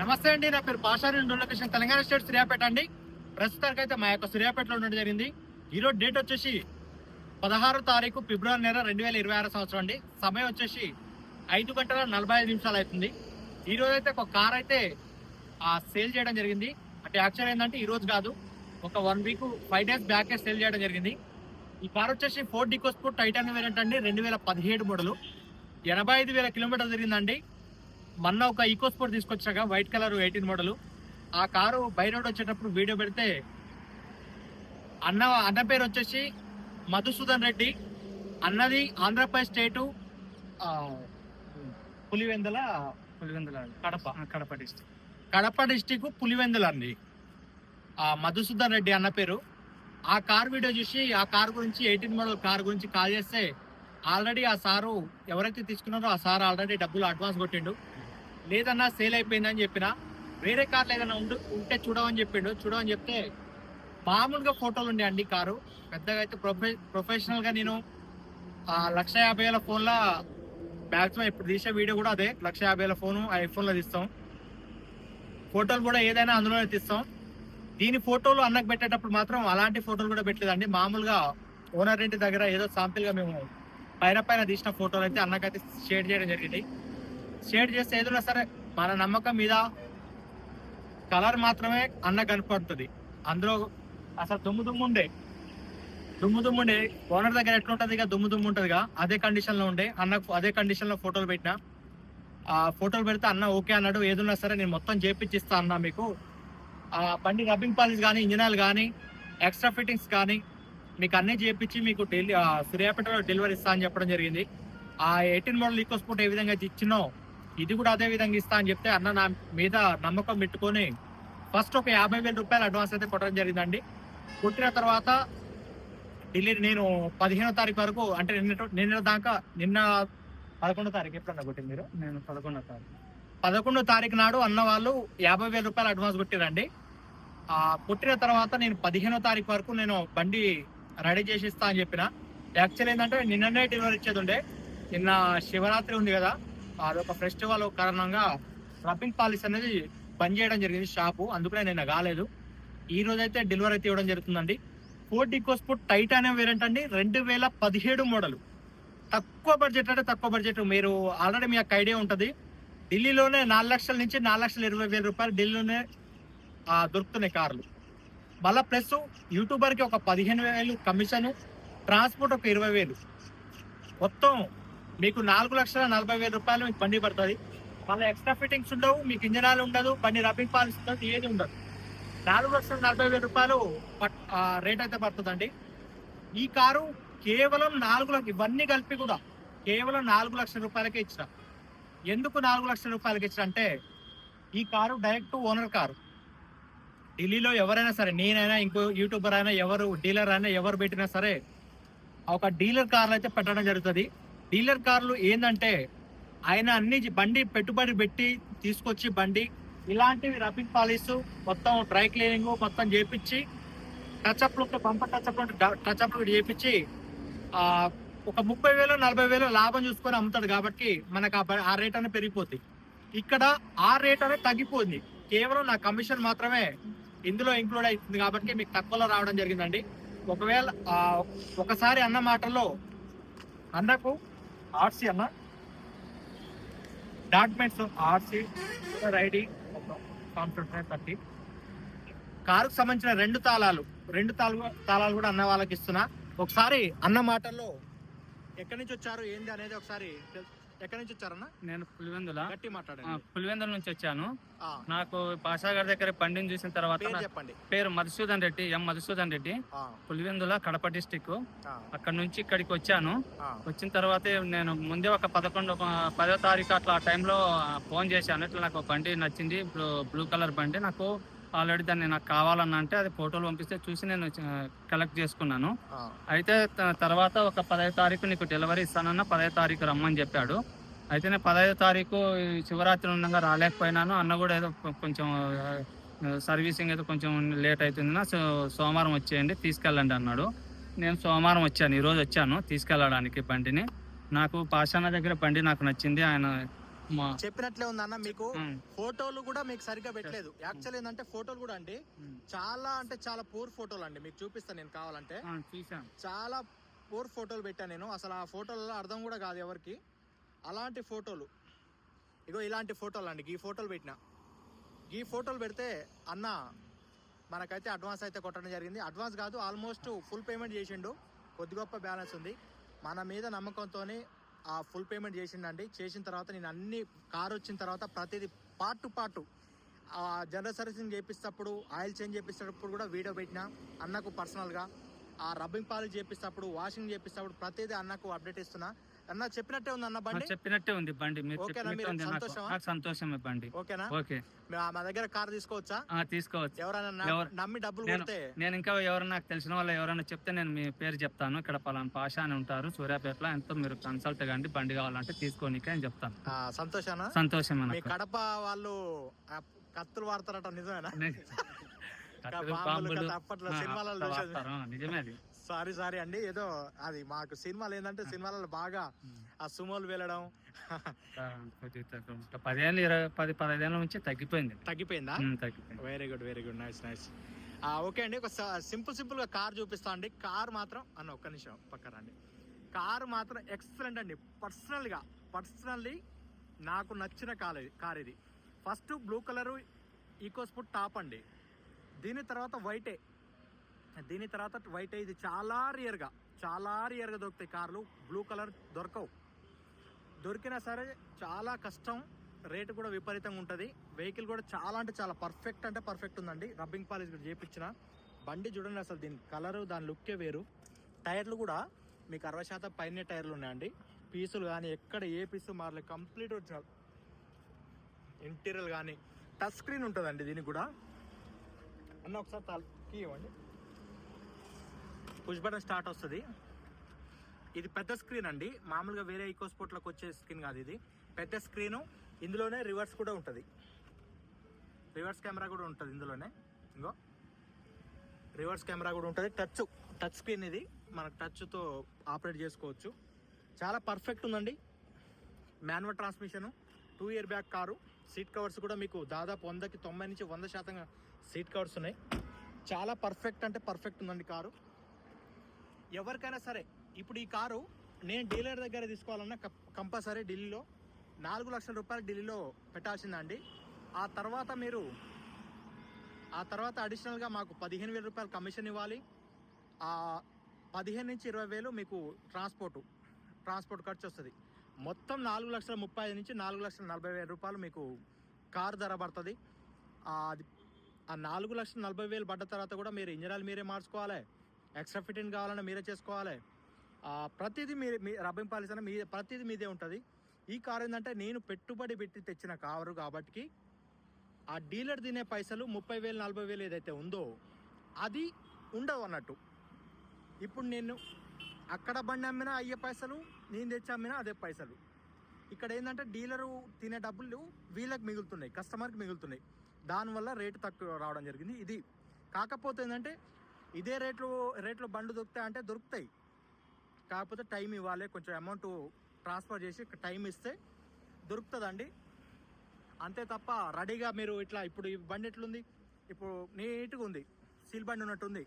నమస్తే అండి నా పేరు పాషారి లొకేషన్ తెలంగాణ స్టేట్ సూర్యాపేట అండి. ప్రస్తుతానికి అయితే మా యొక్క సూర్యాపేటలో ఉండడం జరిగింది. ఈరోజు డేట్ వచ్చేసి పదహారు తారీఖు ఫిబ్రవరి నెల రెండు వేల ఇరవై ఆరు సంవత్సరం అండి. సమయం వచ్చేసి ఐదు గంటల నలభై ఐదు నిమిషాలు అవుతుంది. ఈరోజు అయితే ఒక కార్ అయితే సేల్ చేయడం జరిగింది. అంటే యాక్చువల్ ఏంటంటే ఈరోజు కాదు ఒక వన్ వీక్ ఫైవ్ డేస్ బ్యాకే సేల్ చేయడం జరిగింది. ఈ కార్ వచ్చేసి ఫోర్ డికోస్పోర్ట్ టైటాన్ వేరియంట్ అండి రెండు వేల పదిహేడు మోడలు ఎనభై ఐదు వేల కిలోమీటర్లు జరిగిందండి మొన్న ఒక ఈకో స్పోర్ట్ తీసుకొచ్చాక వైట్ కలర్ ఎయిటీన్ మోడల్ ఆ కారు బై రోడ్ వచ్చేటప్పుడు వీడియో పెడితే అన్న అన్న పేరు వచ్చేసి మధుసూదన్ రెడ్డి. అన్నది Andhra Pradesh state Pulivendula Pulivendula Kadapa. Kadapa district Kadapa district Pulivendula అండి. ఆ మధుసూదన్ రెడ్డి అన్న పేరు. ఆ కార్ వీడియో చూసి ఆ కార్ గురించి ఎయిటీన్ మోడల్ కార్ గురించి కాల్ చేస్తే ఆల్రెడీ ఆ సారు ఎవరైతే తీసుకున్నారో ఆ సార్ ఆల్రెడీ డబ్బులు అడ్వాన్స్ కొట్టిండు. లేదన్నా సేల్ అయిపోయిందని చెప్పిన వేరే కార్లు ఏదైనా ఉండు ఉంటే చూడమని చెప్పిండు. చూడమని చెప్తే మామూలుగా ఫోటోలు ఉండే అండి కారు. పెద్దగా అయితే ప్రొఫె ప్రొఫెషనల్గా నేను ఆ లక్ష యాభై వేల ఫోన్లో మ్యాక్సిమం ఇప్పుడు తీసే వీడియో కూడా అదే. లక్ష యాభై వేల ఫోను ఐఫోన్లో తీస్తాం. ఫోటోలు కూడా ఏదైనా అందులోనే తీస్తాం. దీని ఫోటోలు అన్నకు పెట్టేటప్పుడు మాత్రం అలాంటి ఫోటోలు కూడా పెట్టలేదండి. మామూలుగా ఓనర్ ఇంటి దగ్గర ఏదో సాంపిల్గా మేము పైన పైన తీసిన ఫోటోలు అయితే అన్నకైతే షేర్ చేయడం జరిగింది. షేర్ చేస్తే ఏదైనా సరే మన నమ్మకం మీద కలర్ మాత్రమే అన్న కనపడుతుంది. అందులో అసలు దుమ్ము దుమ్ము ఉండే. దుమ్ము దుమ్ము ఉండే. ఓనర్ దగ్గర ఎట్లుంటుంది ఇక దుమ్ము దుమ్ము ఉంటుందిగా. అదే కండిషన్లో ఉండే. అన్నకు అదే కండిషన్లో ఫోటోలు పెట్టిన. ఆ ఫోటోలు పెడితే అన్న ఓకే అన్నాడు. ఏదున్నా సరే నేను మొత్తం చేపించిస్తా అన్న మీకు. ఆ బండి రబ్బింగ్ పాలిస్ కానీ ఇంజిన్ ఆయిల్ కానీ ఎక్స్ట్రా ఫిట్టింగ్స్ కానీ మీకు అన్నీ చేపించి మీకు డెలి సూర్యాపేటలో డెలివరీ ఇస్తా అని చెప్పడం జరిగింది. ఆ ఎయిటీన్ మోడల్ ఈకో స్పోర్ట్ ఏ విధంగా ఇచ్చినో ఇది కూడా అదే విధంగా ఇస్తా అని చెప్తే అన్న నా మీద నమ్మకం పెట్టుకొని ఫస్ట్ ఒక యాభై వేల రూపాయలు అడ్వాన్స్ అయితే కొట్టడం జరిగిందండి. కొట్టిన తర్వాత ఢిల్లీ నేను పదిహేనో తారీఖు వరకు అంటే నిన్న నిన్న దాకా నిన్న పదకొండో తారీఖు ఎప్పుడన్నా కొట్టింది మీరు? నేను పదకొండో తారీఖు. పదకొండో తారీఖు నాడు అన్న వాళ్ళు యాభై వేల రూపాయలు అడ్వాన్స్ కొట్టిరండి. ఆ కొట్టిన తర్వాత నేను పదిహేనో తారీఖు వరకు నేను బండి రెడీ చేసి ఇస్తా అని చెప్పిన. యాక్చువల్ ఏంటంటే నిన్ననే డెలివరీ ఇచ్చేది ఉండే. నిన్న శివరాత్రి ఉంది కదా. అదొక ఫెస్టివల్ కారణంగా రబ్బింగ్ పాలిస్ అనేది బంద్ చేయడం జరిగింది షాపు. అందుకనే నేను కాలేదు. ఈ రోజు అయితే డెలివరీ అయితే ఇవ్వడం జరుగుతుందండి. ఫోర్ డికోస్పోర్ట్ టైటానియం వేరియంట్ అండి. రెండు వేల పదిహేడు మోడల్. తక్కువ బడ్జెట్ అంటే తక్కువ బడ్జెట్. మీరు ఆల్రెడీ మీ యొక్క ఐడియా ఉంటుంది. ఢిల్లీలోనే నాలుగు లక్షల నుంచి నాలుగు లక్షల ఇరవై వేల రూపాయలు ఢిల్లీలోనే దొరుకుతున్నాయి కార్లు. మళ్ళీ ప్లస్ యూట్యూబర్కి ఒక పదిహేను వేలు కమిషన్ ట్రాన్స్పోర్ట్ ఒక ఇరవై వేలు. మొత్తం మీకు నాలుగు లక్షల నలభై వేల రూపాయలు మీకు బండి పడుతుంది. మళ్ళీ ఎక్స్ట్రా ఫిట్టింగ్స్ ఉండవు మీకు ఇంజనాలు ఉండదు బండి రబ్బింగ్ పాలిస్ ఉండదు ఏది ఉండదు. నాలుగు లక్షల నలభై వేల రూపాయలు పట్- రేట్ అయితే పడుతుందండి. ఈ కారు కేవలం నాలుగు లక్ష ఇవన్నీ కలిపి కూడా కేవలం నాలుగు లక్షల రూపాయలకే ఇచ్చిన. ఎందుకు నాలుగు లక్షల రూపాయలకి ఇచ్చిన అంటే ఈ కారు డైరెక్ట్ ఓనర్ కారు. ఢిల్లీలో ఎవరైనా సరే నేనైనా ఇంకో యూట్యూబర్ అయినా ఎవరు డీలర్ అయినా ఎవరు పెట్టినా సరే ఒక డీలర్ కార్లు అయితే పెట్టడం జరుగుతుంది. డీలర్ కార్లు ఏంటంటే ఆయన అన్ని బండి పెట్టుబడి పెట్టి తీసుకొచ్చి బండి ఇలాంటివి రబ్బింగ్ పాలిస్ మొత్తం డ్రై క్లీనింగ్ మొత్తం చేపించి టచ్అప్లు పంప టచ్అప్లు టచ్అప్లు చేపించి ఒక ముప్పై వేలు నలభై వేలు లాభం చూసుకొని అమ్ముతాడు కాబట్టి మనకు ఆ బ- ఆ రేట్ అనేది పెరిగిపోతుంది ఇక్కడ ఆ రేట్ అనేది తగ్గిపోయింది కేవలం నా కమిషన్ మాత్రమే ఇందులో ఇంక్లూడ్ అవుతుంది కాబట్టి మీకు తక్కువలో రావడం జరిగిందండి. ఒకవేళ ఒకసారి అన్న మాటల్లో అన్నకు ఆర్సీ అన్న. Documents RC ID confidence thirty కారుకు సంబంధించిన రెండు తాళాలు రెండు తాళాలు తాళాలు కూడా అన్న వాళ్ళకి ఇస్తున్నా. ఒకసారి అన్న మాటల్లో ఎక్కడి నుంచి వచ్చారు ఏంది అనేది ఒకసారి తెలుసు. ఎక్కడి నుంచి వచ్చారన్న? నేను పులివెందుల? గట్టి ఆ, మాట్లాడండి పులివెందుల నుంచి వచ్చాను. నాకు పాషా గారి దగ్గర బండిని చూసిన తర్వాత చెప్పండి. పేరు మధుసూదన్ రెడ్డి ఎం మధుసూదన్ రెడ్డి. పులివెందుల కడప డిస్టిక్ అక్కడ నుంచి ఇక్కడికి వచ్చాను. వచ్చిన తర్వాత నేను ముందే ఒక పదకొండు పదో తారీఖు అట్లా ఆ టైంలో ఫోన్ చేశాను. ఇట్లా నాకు ఒక బండి నచ్చింది. బ్లూ బ్లూ కలర్ బండి. నాకు ఆల్రెడీ దాన్ని నాకు కావాలన్నా అంటే అది ఫోటోలు పంపిస్తే చూసి నేను కలెక్ట్ చేసుకున్నాను. అయితే తర్వాత ఒక పదహైదు తారీఖు నీకు డెలివరీ ఇస్తానన్న పదహైదు తారీఖు రమ్మని చెప్పాడు. అయితే నేను పదహైదు తారీఖు శివరాత్రి ఉండగా రాలేకపోయినాను. అన్న కూడా ఏదో కొంచెం సర్వీసింగ్ అయితే కొంచెం లేట్ అవుతుందినా సో సోమవారం వచ్చేయండి తీసుకెళ్ళండి అన్నాడు. నేను సోమవారం వచ్చాను ఈరోజు వచ్చాను తీసుకెళ్ళడానికి బండిని. నాకు పాషాన దగ్గర బండి నాకు నచ్చింది ఆయన చెప్పినట్లే ఉంది అన్న మీకు ఫోటోలు కూడా మీకు సరిగ్గా పెట్టలేదు. యాక్చువల్ ఏంటంటే ఫోటోలు కూడా అండి. చాలా అంటే చాలా పూర్ ఫోటోలు అండి. మీకు చూపిస్తాను నేను కావాలంటే. చాలా పూర్ ఫోటోలు పెట్టాను నేను. అసలు ఆ ఫోటోలలో అర్థం కూడా కాదు ఎవరికి. అలాంటి ఫోటోలు. ఇగో ఇలాంటి ఫోటోలు అండి. ఈ ఫోటోలు పెట్టిన. ఈ ఫోటోలు పెడితే అన్న మనకైతే అడ్వాన్స్ అయితే కొట్టడం జరిగింది. అడ్వాన్స్ కాదు ఆల్మోస్ట్ ఫుల్ పేమెంట్ చేసిండు. కొద్ది గొప్ప బ్యాలెన్స్ ఉంది. మన మీద నమ్మకంతో ఆ ఫుల్ పేమెంట్ చేసిండండి. చేసిన తర్వాత నేను అన్ని కారు వచ్చిన తర్వాత ప్రతిదీ పార్ట్ టు పార్ట్ ఆ జనరల్ సర్వీసింగ్ చేపిస్తప్పుడు ఆయిల్ చేంజ్ చేపిస్తేటప్పుడు కూడా వీడియో పెట్టిన. అన్నకు పర్సనల్గా ఆ రబ్బింగ్ పాలిష్ చేపిస్తప్పుడు వాషింగ్ చేపిస్తప్పుడు ప్రతిదీ అన్నకు అప్డేట్ ఇస్తున్నా. అన్న చెప్పినట్టే ఉంది అన్న బండి? చెప్పినట్టే ఉంది బండి. మీరు సంతోషమా? బండి. ఓకేనా? ఓకే. మా- దగ్గర కార్ తీసుకోవచ్చా? తీసుకోవచ్చు. ఎవరైనా నమ్మి డబ్బులు కొడితే? నేను ఇంకా ఎవరైనా నాకు తెలిసిన వాళ్ళు ఎవరైనా చెప్తే నేను మీ పేరు చెప్తాను. ఇక్కడ పలానా పాష అని ఉంటారు సూర్యాపేటలో. ఎంతో మీరు కన్సల్ట్ కండి. బండి కావాలంటే తీసుకోనికే అని చెప్తాను. సంతోషానా? మీ నాకు. కడప వాళ్ళు కత్తులు వాడతారట నిజమేనా? నిజమే సారీ సారీ అండి. ఏదో అది మాకు సినిమాలు ఏంటంటే సినిమాలలో బాగా ఆ సుమోలు వెళ్ళడం. ఇరవై పది పదిహేను నుంచి తగ్గిపోయింది. తగ్గిపోయిందా? తగ్గిపోయింది. Very good very good nice nice okay అండి. ఒక సింపుల్ సింపుల్గా కార్ చూపిస్తా అండి. కార్ మాత్రం అన్న ఒక్క నిమిషం పక్కన రండి. కార్ మాత్రం ఎక్సలెంట్ అండి. పర్సనల్గా పర్సనల్లీ నాకు నచ్చిన కార్ ఇది కార్ ఇది. First blue colour EcoSport top అండి. దీని తర్వాత వైటే. దీని తర్వాత వైటే. ఇది చాలా రియర్గా చాలా రియర్గా దొరుకుతాయి కార్లు. బ్లూ కలర్ దొరకవు. దొరికినా సరే చాలా కష్టం రేటు కూడా విపరీతంగా ఉంటుంది. వెహికల్ కూడా చాలా అంటే చాలా పర్ఫెక్ట్ అంటే పర్ఫెక్ట్ ఉందండి. రబ్బింగ్ పాలిష్ కూడా చేపించిన. బండి చూడండి అసలు దీని కలరు దాని లుక్కే వేరు. టైర్లు కూడా మీకు అరవై శాతం పైన టైర్లు ఉన్నాయండి. పీసులు కానీ ఎక్కడ ఏ పీసు మారలేదు. Complete original. ఇంటీరియర్ కానీ టచ్ స్క్రీన్ ఉంటుందండి దీనికి కూడా. అన్న ఒకసారి తలకి ఇవ్వండి. పుష్ బటన్ స్టార్ట్ వస్తుంది. ఇది పెద్ద స్క్రీన్ అండి. మామూలుగా వేరే ఈకో స్పోర్ట్లోకి వచ్చే స్క్రీన్ కాదు ఇది. పెద్ద స్క్రీను ఇందులోనే రివర్స్ కూడా ఉంటుంది. రివర్స్ కెమెరా కూడా ఉంటుంది ఇందులోనే. ఇంకో. రివర్స్ కెమెరా కూడా ఉంటుంది. టచ్ టచ్ స్క్రీన్ ఇది. మనకు టచ్తో ఆపరేట్ చేసుకోవచ్చు. చాలా పర్ఫెక్ట్ ఉందండి. Manual transmission two year back car seat covers కూడా మీకు దాదాపు వందకి తొంభై నుంచి వంద శాతంగా సీట్ కవర్స్ ఉన్నాయి. చాలా పర్ఫెక్ట్ అంటే పర్ఫెక్ట్ ఉందండి కారు. ఎవరికైనా సరే ఇప్పుడు ఈ కారు నేను డీలర్ దగ్గర తీసుకోవాలన్నా కంపల్సరీ ఢిల్లీలో నాలుగు లక్షల రూపాయలు ఢిల్లీలో పెట్టాల్సిందండి. ఆ తర్వాత మీరు ఆ తర్వాత అడిషనల్గా మాకు పదిహేను వేల రూపాయలు కమిషన్ ఇవ్వాలి. ఆ పదిహేను నుంచి ఇరవై వేలు మీకు ట్రాన్స్పోర్టు ట్రాన్స్పోర్ట్ ఖర్చు వస్తుంది. మొత్తం నాలుగు లక్షల ముప్పై ఐదు నుంచి నాలుగు లక్షల నలభై వేల రూపాయలు మీకు కారు ధర పడుతుంది. అది ఆ నాలుగు లక్షల నలభై వేలు పడ్డ తర్వాత కూడా మీరు ఇంజనాలు మీరే మార్చుకోవాలి. ఎక్స్ట్రా ఫిట్టింగ్ కావాలన్నా మీరే చేసుకోవాలి. ఆ, ప్రతిదీ మీరు మీ రబ్బింపాల్సిన మీ ప్రతిదీ మీదే ఉంటుంది. ఈ కారు ఏంటంటే నేను పెట్టుబడి పెట్టి తెచ్చిన కారు కాబట్టి ఆ డీలర్ తినే పైసలు ముప్పై వేలు నలభై వేలు ఏదైతే ఉందో అది ఉండవు అన్నట్టు. ఇప్పుడు నేను అక్కడ బండి అమ్మినా అయ్యే పైసలు నేను తెచ్చి అమ్మినా అదే పైసలు. ఇక్కడ ఏంటంటే డీలరు తినే డబ్బులు వీళ్ళకి మిగులుతున్నాయి కస్టమర్కి మిగులుతున్నాయి. దానివల్ల రేటు తక్కువ రావడం జరిగింది. ఇది కాకపోతే ఏంటంటే ఇదే రేట్లు రేట్లు బండ్లు దొరుకుతాయి అంటే దొరుకుతాయి. కాకపోతే టైం ఇవ్వాలి కొంచెం అమౌంట్ ట్రాన్స్ఫర్ చేసి టైం ఇస్తే దొరుకుతుందండి. అంతే తప్ప రెడీగా మీరు ఇట్లా ఇప్పుడు ఈ బండి ఎట్లుంది? ఇప్పుడు నీట్గా ఉంది సీల్ బండి ఉన్నట్టుంది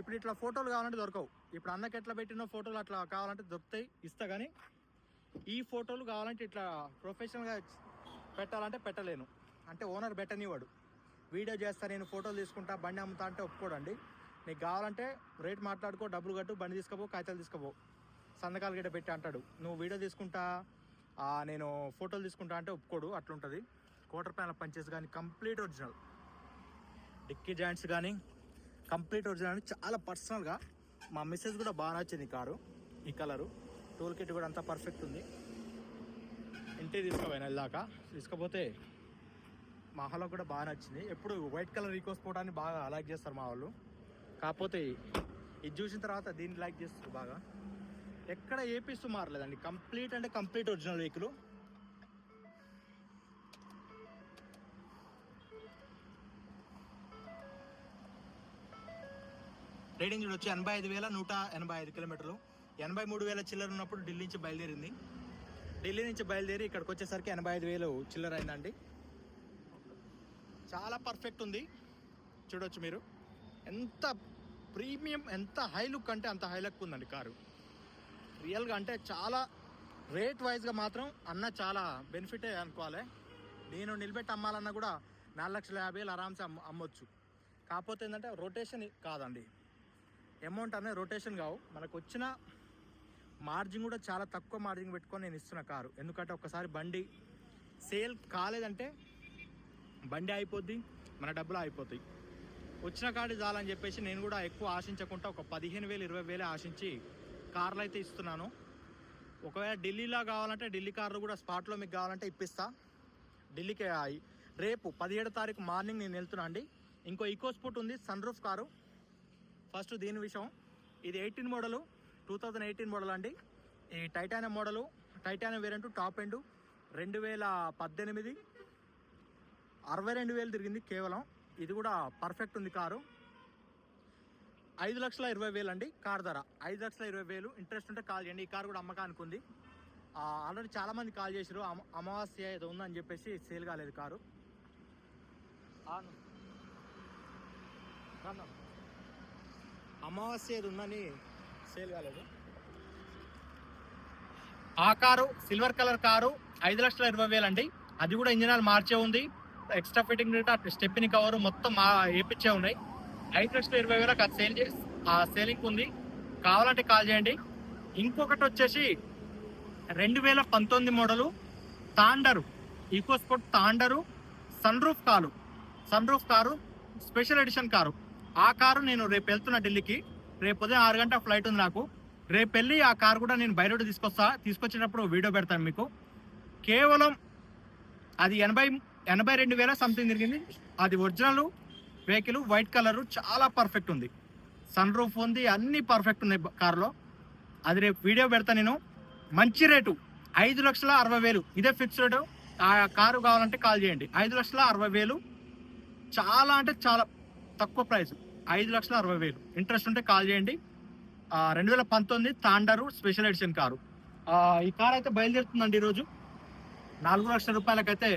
ఇప్పుడు ఇట్లా ఫోటోలు కావాలంటే దొరకవు. ఇప్పుడు అందరికి ఎట్లా పెట్టిన ఫోటోలు అట్లా కావాలంటే దొరుకుతాయి ఇస్తా కానీ ఈ ఫోటోలు కావాలంటే ఇట్లా ప్రొఫెషనల్గా పెట్టాలంటే పెట్టలేను. అంటే ఓనర్ పెట్టనివాడు వీడియో చేస్తా నేను ఫోటోలు తీసుకుంటా బండి అమ్ముతా అంటే ఒప్పుకోడండి. నీకు కావాలంటే రేట్ మాట్లాడుకో డబ్బులు కట్టు బండి తీసుకపో కాగితాలు తీసుకపో. సంతకాలు గిట్ట పెట్టి అంటాడు. నువ్వు వీడియో తీసుకుంటా నేను ఫోటోలు తీసుకుంటా అంటే ఒప్పుకోడు అట్లుంటుంది. క్వార్టర్ ప్యానల్ పంచెస్ కానీ కంప్లీట్ ఒరిజినల్. డిక్కీ జాయింట్స్ కానీ కంప్లీట్ ఒరిజినల్ అని చాలా పర్సనల్గా మా మిస్సెస్ కూడా బాగా నచ్చింది కారు ఈ కలరు. టూల్ కిట్ కూడా అంతా పర్ఫెక్ట్ ఉంది. ఇంటికి తీసుకోపోయినా వెళ్ళాక తీసుకపోతే మా హలో కూడా బాగా నచ్చింది. ఎప్పుడు వైట్ కలర్ ఈకోస్ పోవడానికి బాగా లైక్ చేస్తారు మా వాళ్ళు. కాకపోతే ఇది చూసిన తర్వాత దీన్ని లైక్ చేస్తారు బాగా. ఎక్కడ ఏ పీస్ మారలేదండి. కంప్లీట్ అంటే కంప్లీట్ ఒరిజినల్ వెహికల్ రేటింగ్ చూడొచ్చు. ఎనభై ఐదు వేల నూట ఎనభై ఐదు కిలోమీటర్లు. ఎనభై మూడు వేల చిల్లర ఉన్నప్పుడు ఢిల్లీ నుంచి బయలుదేరింది. ఢిల్లీ నుంచి బయలుదేరి ఇక్కడికి వచ్చేసరికి ఎనభై ఐదు వేలు చిల్లర అయిందండి. చాలా పర్ఫెక్ట్ ఉంది. చూడొచ్చు మీరు. ఎంత ప్రీమియం ఎంత హై లుక్ అంటే అంత హై లుక్ ఉందండి కారు. రియల్గా అంటే చాలా రేట్ వైజ్గా మాత్రం అన్న చాలా బెనిఫిటే అనుకోవాలి. నేను నిలబెట్టి అమ్మాలన్నా కూడా నాలుగు లక్షల యాభై వేలు ఆరామ్సే అమ్మ అమ్మొచ్చు. కాకపోతే ఏంటంటే రొటేషన్ కాదండి. అమౌంట్ అనేది రొటేషన్ కావు. మనకు వచ్చిన మార్జిన్ కూడా చాలా తక్కువ మార్జిన్ పెట్టుకొని నేను ఇస్తున్న కారు. ఎందుకంటే ఒకసారి బండి సేల్ కాలేదంటే బండి అయిపోద్ది మన డబ్బులు అయిపోతాయి వచ్చిన కాడి చాలని చెప్పేసి నేను కూడా ఎక్కువ ఆశించకుండా ఒక పదిహేను వేలు ఇరవై వేలే ఆశించి కార్లు అయితే ఇస్తున్నాను. ఒకవేళ ఢిల్లీలో కావాలంటే ఢిల్లీ కార్లు కూడా స్పాట్లో మీకు కావాలంటే ఇప్పిస్తా. ఢిల్లీకి రేపు పదిహేడు తారీఖు మార్నింగ్ నేను వెళ్తున్నా అండి. ఇంకో ఈకో స్పోర్ట్ ఉంది సన్ రూఫ్ కారు. ఫస్ట్ దీని విషయం. ఇది eighteen model two thousand eighteen model అండి. ఈ titanium model titanium variant top end. రెండు వేల పద్దెనిమిది అరవై రెండు వేలు తిరిగింది కేవలం. ఇది కూడా పర్ఫెక్ట్ ఉంది కారు. ఐదు లక్షల ఇరవై వేలు అండి కార్ ధర. ఐదు లక్షల ఇరవై వేలు. ఇంట్రెస్ట్ ఉంటే కాల్ చేయండి. ఈ కార్ కూడా అమ్మకానికి ఉంది ఆల్రెడీ చాలామంది కాల్ చేశారు అమ అమావాస్య ఏదో ఉందని చెప్పేసి సేల్ కాలేదు కారు. అమావాస్య ఏది ఉందని సేల్ కాలేదు. ఆ కారు సిల్వర్ కలర్ కారు ఐదు లక్షల ఇరవై వేలు అండి అది కూడా ఇంజనాలు మార్చే ఉంది. ఎక్స్ట్రా ఫిట్టింగ్ స్టెప్ని కవర్ మొత్తం మా వేపించే ఉన్నాయి. ఐదు లక్షల ఇరవై వేలకు అది సేల్ చేసి ఆ సేలింగ్ ఉంది. కావాలంటే కాల్ చేయండి. ఇంకొకటి వచ్చేసి రెండు వేల పంతొమ్మిది model thunder EcoSport thunder sunroof car. Sunroof car special edition car. ఆ కారు నేను రేపు వెళ్తున్నా ఢిల్లీకి. రేపు ఉదయం ఆరు గంట ఫ్లైట్ ఉంది నాకు. రేపు వెళ్ళి ఆ కారు కూడా నేను బయట తీసుకొస్తా తీసుకొచ్చేటప్పుడు వీడియో పెడతాను మీకు. కేవలం అది ఎనభై ఎనభై రెండు వేల సంథింగ్ తిరిగింది. అది ఒరిజినల్ వెహికల్ వైట్ కలర్ చాలా పర్ఫెక్ట్ ఉంది. సన్ రూఫ్ ఉంది అన్నీ పర్ఫెక్ట్ ఉన్నాయి కార్లో కారులో అది రేపు వీడియో పెడతా నేను. మంచి రేటు ఐదు లక్షల అరవై వేలు. ఇదే ఫిక్స్ రేటు ఆ కారు కావాలంటే కాల్ చేయండి. ఐదు లక్షల అరవై వేలు. చాలా అంటే చాలా తక్కువ ప్రైస్ ఐదు లక్షల అరవై వేలు. ఇంట్రెస్ట్ ఉంటే కాల్ చేయండి. రెండు వేల పంతొమ్మిది తాండరు స్పెషల్ ఎడిషన్ కారు. ఈ కార్ అయితే బయలుదేరుతుందండి ఈరోజు. నాలుగు లక్షల రూపాయలకైతే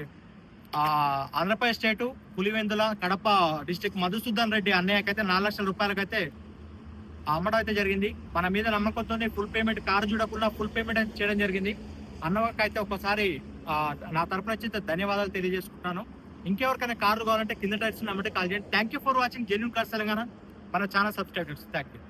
ఆంధ్రప్రదేశ్ స్టేటు పులివెందుల కడప డిస్టిక్ మధుసూదన్ రెడ్డి అన్నయ్యకైతే నాలుగు లక్షల రూపాయలకైతే అమ్మడం అయితే జరిగింది. మన మీద నమ్మకంతో ఫుల్ పేమెంట్ కారు చూడకుండా ఫుల్ పేమెంట్ అయితే చేయడం జరిగింది. అన్నవాకైతే ఒకసారి నా తరపున వచ్చి ధన్యవాదాలు తెలియజేసుకుంటున్నాను. ఇంకెవరికైనా కార్లు కావాలంటే కింద టైర్స్ నమ్మటే కాల్ చేయండి. Thank you for watching genuine cars Telangana. మన ఛానల్ సబ్స్క్రైబర్స్ థ్యాంక్ యూ